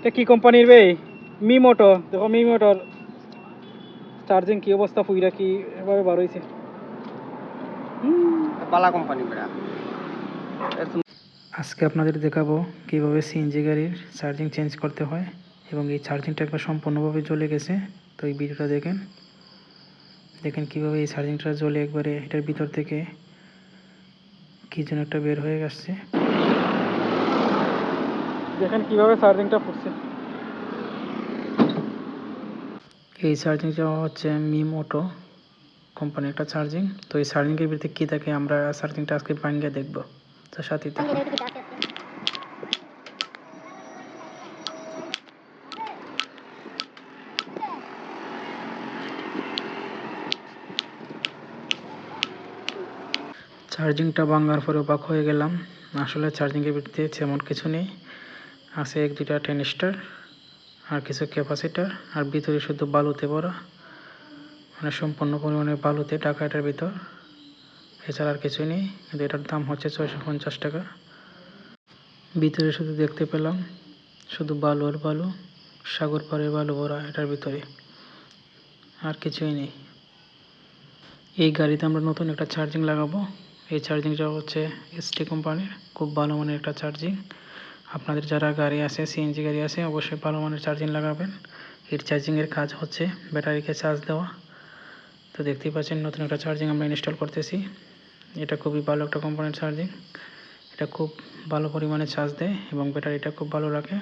এটা কি কোম্পানির বে? মি মোটর দেখো মি মোটর চার্জিং কি অবস্থা ফুইরা কি এভাবে বার হয়েছে বালা কোম্পানি বেড়া আজকে আপনাদের দেখাবো কীভাবে সিএনজি গাড়ির চার্জিং চেঞ্জ করতে হয় এবং এই চার্জিংটা একবার সম্পূর্ণভাবে জ্বলে গেছে। তো এই ভিডিওটা দেখেন। দেখেন কীভাবে এই চার্জিংটা জ্বলে একবারে এটার ভিতর থেকে কি যেন একটা বের হয়ে আসছে। দেখেন কীভাবে চার্জিংটা ফুটছে। এই চার্জিংটা হচ্ছে মিম অটো কোম্পানি একটা চার্জিং তো এই চার্জিংয়ের ভিতরে কী থাকে আমরা চার্জিংটা আজকে ভাঙ্গে দেখব। তার সাথে। চার্জিংটা ভাঙার পরে অবাক হয়ে গেলাম। আসলে চার্জিংয়ের ভিতরে তেমন কিছু নেই। আছে এক, দুইটা টেনিস্টার, আর কিছু ক্যাপাসিটার, আর ভিতরে শুধু বালুতে ভরা মানে সম্পূর্ণ পরিমাণে বালুতে টাকা এটার ভিতর। এছাড়া আর কিছুই নেই, কিন্তু এটার দাম হচ্ছে ছয়শো পঞ্চাশ টাকা। ভিতরে শুধু দেখতে পেলাম, শুধু বালু আর বালু, সাগর পাড়ের বালু ভরা এটার ভিতরে, আর কিছুই নেই। এই গাড়িতে আমরা নতুন একটা চার্জিং লাগাবো। এই চার্জিংটা হচ্ছে এসটি কোম্পানির খুব ভালো মানের একটা চার্জিং আপনাদের যারা গাড়ি আছে সিএনজি গাড়ি আছে, অবশ্যই ভালো মানের চার্জিং লাগাবেন। এর চার্জিংয়ের কাজ হচ্ছে ব্যাটারিকে চার্জ দেওয়া। তো দেখতেই পাচ্ছেন, নতুন একটা চার্জিং আমরা ইনস্টল করতেছি। এটা খুবই ভালো একটা কোম্পানির চার্জিং এটা খুব ভালো পরিমাণে চার্জ দেয় এবং ব্যাটারিটা খুব ভালো রাখে।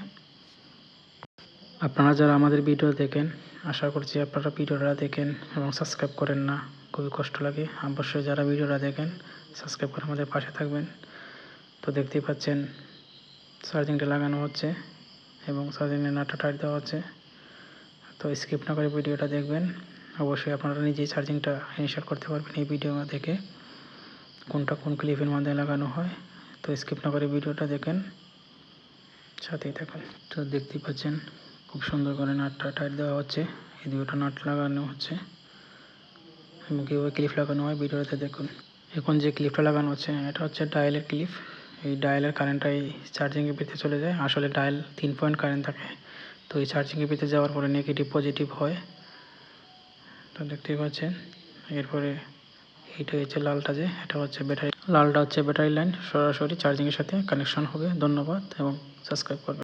আপনারা যারা আমাদের ভিডিও দেখেন, আশা করছি আপনারা ভিডিওটা দেখেন এবং সাবস্ক্রাইব করেন না। খুবই কষ্ট লাগে। অবশ্যই যারা ভিডিওটা দেখেন সাবস্ক্রাইব করে আমাদের পাশে থাকবেন। তো দেখতেই পাচ্ছেন চার্জিংটা লাগানো হচ্ছে এবং চার্জিংয়ের নাটটা টাইট দেওয়া হচ্ছে। তো স্কিপ না করে ভিডিওটা দেখবেন। অবশ্যই আপনারা নিজেই চার্জিংটা ইনস্টল করতে পারবেন এই ভিডিও দেখে কোনটা কোন ক্লিপের মাধ্যমে লাগানো হয়। তো স্কিপ না করে ভিডিওটা দেখেন। সাথেই থাকুন। তো দেখতেই পাচ্ছেন খুব সুন্দর করে নাটটা টাইট দেওয়া হচ্ছে। এই দুটো নাট লাগানো হচ্ছে। এবং কীভাবে ক্লিপ লাগানো হয় ভিডিওতে দেখুন। এখন যে ক্লিপটা লাগানো হচ্ছে, এটা হচ্ছে ডায়ালের ক্লিপ এই ডায়ালের কারেন্টটা এই চার্জিং ভিতরে চলে যায়। আসলে ডায়াল তিন পয়েন্ট কারেন্ট থাকে। তো এই চার্জিং ভিতরে যাওয়ার পরে নেগেটিভ পজিটিভ হয়? তো দেখতেই পাচ্ছেন, এরপরে এইটা হচ্ছে লালটা যে, এটা হচ্ছে ব্যাটারি লালটা হচ্ছে ব্যাটারি লাইন সরাসরি চার্জিংয়ের সাথে কানেকশন হবে। ধন্যবাদ এবং সাবস্ক্রাইব করবেন।